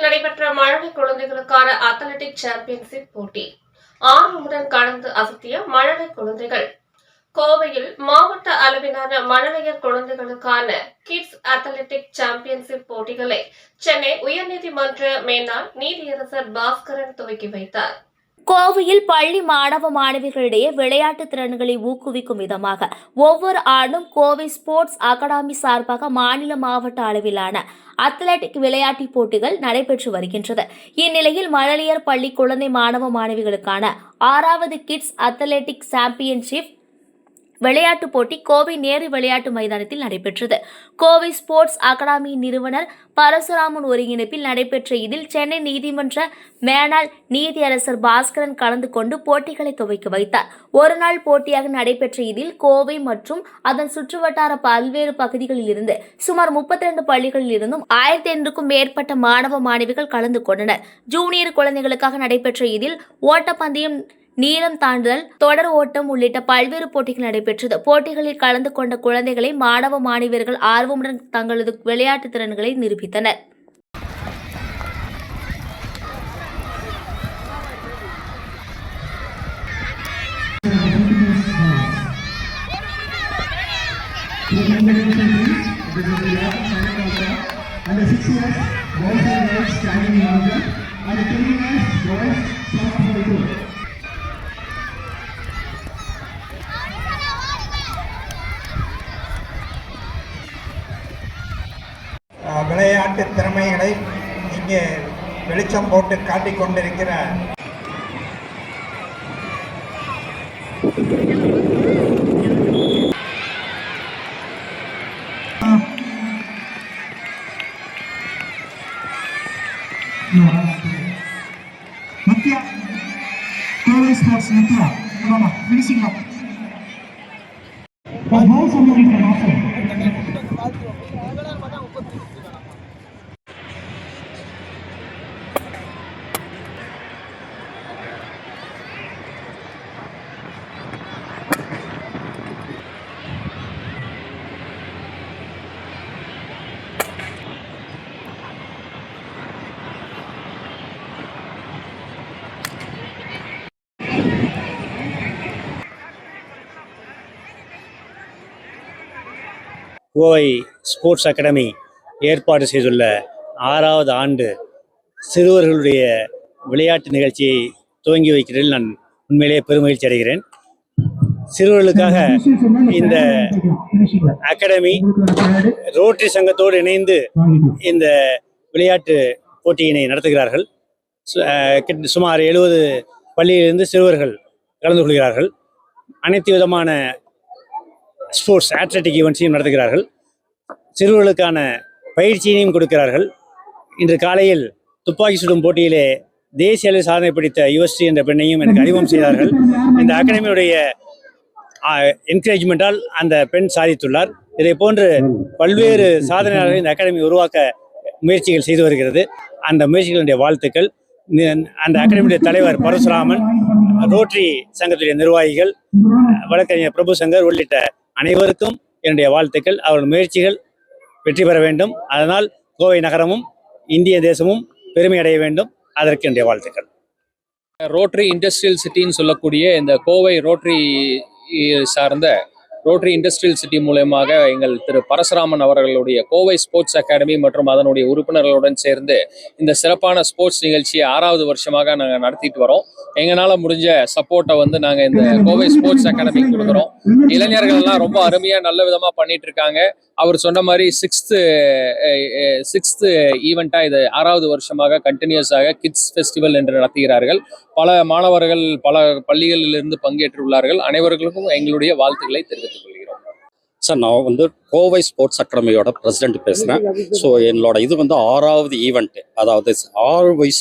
கோவையில் நடைபெற்ற மழலை குழந்தைகளுக்கான அத்லட்டிக் சாம்பியன்ஷிப் போட்டி. ஆர்வமுடன் கடந்து அசத்திய மழலை குழந்தைகள். கோவையில் மாவட்ட அளவிலான மழலையர் குழந்தைகளுக்கான கிட்ஸ் அத்லெட்டிக் சாம்பியன்ஷிப் போட்டிகளை சென்னை உயர்நீதிமன்ற மேனாள் நீதியரசர் பாஸ்கரன் துவக்கி வைத்தார். கோவையில் பள்ளி மாணவ மாணவிகளிடையே விளையாட்டு திறன்களை ஊக்குவிக்கும் விதமாக ஒவ்வொரு ஆண்டும் கோவை ஸ்போர்ட்ஸ் அகாடமி சார்பாக மாநில மாவட்ட அளவிலான அத்லெட்டிக் விளையாட்டுப் போட்டிகள் நடைபெற்று வருகின்றது. இந்நிலையில் மழலையர் பள்ளி குழந்தை மாணவ மாணவிகளுக்கான ஆறாவது கிட்ஸ் அத்லெட்டிக் சாம்பியன்ஷிப் விளையாட்டுப் போட்டி கோவை நேரு விளையாட்டு மைதானத்தில் நடைபெற்றது. கோவை ஸ்போர்ட்ஸ் அகாடமியின் நிறுவனர் பரசுராமன் ஒருங்கிணைப்பில் நடைபெற்ற இதில் சென்னை நீதிமன்ற மேனால் நீதியரசர் பாஸ்கரன் கலந்து கொண்டு போட்டிகளை துவக்கி வைத்தார். ஒருநாள் போட்டியாக நடைபெற்ற இதில் கோவை மற்றும் அதன் சுற்றுவட்டார பல்வேறு பகுதிகளில் இருந்து சுமார் முப்பத்தி ரெண்டு பள்ளிகளில் இருந்தும் ஆயிரத்தி ஐநூறுக்கும் மேற்பட்ட மாணவ மாணவிகள் கலந்து கொண்டனர். ஜூனியர் குழந்தைகளுக்காக நடைபெற்ற இதில் ஓட்டப்பந்தயம் நீளம் தாண்டுதல் தொடர் ஓட்டம் உள்ளிட்ட பல்வேறு போட்டிகள் நடைபெற்றது போட்டிகளில் கலந்து கொண்ட குழந்தைகளை மாணவ மாணவியர்கள் ஆர்வமுடன் தங்களது விளையாட்டு திறன்களை நிரூபித்தனர் And the six years, boys and girls standing in order. And the ten years, boys விளையாட்டு திறமைகளை இங்கே வெளிச்சம் போட்டு காட்டிக் கொண்டிருக்கிற Nitya, Korea Sports Nitya, come on, Kovai sports academy ஏற்பாடு செய்துள்ள ஆறாவது ஆண்டு சிறுவர்களுடைய விளையாட்டு நிகழ்ச்சியை துவங்கி வைக்கிறதில் நான் உண்மையிலேயே பெருமகிழ்ச்சி அடைகிறேன். சிறுவர்களுக்காக இந்த அகாடமி ரோட்டரி சங்கத்தோடு இணைந்து இந்த விளையாட்டு போட்டியினை நடத்துகிறார்கள். சு- சுமார் எழுபது பள்ளியிலிருந்து சிறுவர்கள் கலந்து கொள்கிறார்கள். அனைத்து விதமான ஸ்போர்ட்ஸ் ஆத்லெட்டிக் ஈவெண்ட்ஸையும் நடத்துகிறார்கள். சிறுவர்களுக்கான பயிற்சியினையும் கொடுக்கிறார்கள். இன்று காலையில் துப்பாக்கி சுடும் போட்டியிலே தேசிய அளவில் சாதனை பிடித்த யுவஸ்ரீ என்ற பெண்ணையும் எனக்கு அறிமுகம் செய்தார்கள். இந்த அகாடமியுடைய என்கரேஜ்மெண்டால் அந்த பெண் சாதித்துள்ளார். இதை போன்று பல்வேறு சாதனையாளர்கள் இந்த அகாடமி உருவாக்க முயற்சிகள் செய்து வருகிறது. அந்த முயற்சிகளுடைய வாழ்த்துக்கள். அந்த அகாடமியுடைய தலைவர் பரசுராமன் ரோட்டரி சங்கத்துடைய நிர்வாகிகள் வழக்கறிஞர் பிரபு சங்கர் உள்ளிட்ட அனைவருக்கும் என்னுடைய வாழ்த்துக்கள். அவர்கள் முயற்சிகள் வெற்றி பெற வேண்டும். அதனால் கோவை நகரமும் இந்திய தேசமும் பெருமை அடைய வேண்டும். அதற்கு என்னுடைய வாழ்த்துக்கள். ரோட்ரி இண்டஸ்ட்ரியல் சிட்டின்னு சொல்லக்கூடிய இந்த கோவை ரோட்ரி சார்ந்த ரோட்டரி இண்டஸ்ட்ரியல் சிட்டி மூலயமாக எங்கள் திரு பரசுராமன் அவர்களுடைய கோவை ஸ்போர்ட்ஸ் அகாடமி மற்றும் அதனுடைய உறுப்பினர்களுடன் சேர்ந்து இந்த சிறப்பான ஸ்போர்ட்ஸ் நிகழ்ச்சியை ஆறாவது வருஷமாக நாங்கள் நடத்திட்டு வரோம். எங்களால் முடிஞ்ச சப்போர்ட்டை வந்து நாங்கள் இந்த கோவை ஸ்போர்ட்ஸ் அகாடமி கொடுக்குறோம். இளைஞர்கள் எல்லாம் ரொம்ப அருமையாக நல்ல விதமாக பண்ணிட்டு இருக்காங்க. அவர் சொன்ன மாதிரி சிக்ஸ்த்து சிக்ஸ்த்து ஈவெண்ட்டாக இது ஆறாவது வருஷமாக கண்டினியூஸாக கிட்ஸ் ஃபெஸ்டிவல் என்று நடத்துகிறார்கள். பல மாணவர்கள் பல பள்ளிகளிலிருந்து பங்கேற்றுள்ளார்கள். அனைவர்களுக்கும் எங்களுடைய வாழ்த்துக்களை தெரிவித்துக் கொள்கிறோம். சார் நான் வந்து கோவை ஸ்போர்ட்ஸ் அகாடமியோட பிரசிடென்ட் பேசுகிறேன் ஸோ என்னோட இது வந்து ஆறாவது ஈவெண்ட் அதாவது ஆறு வயசு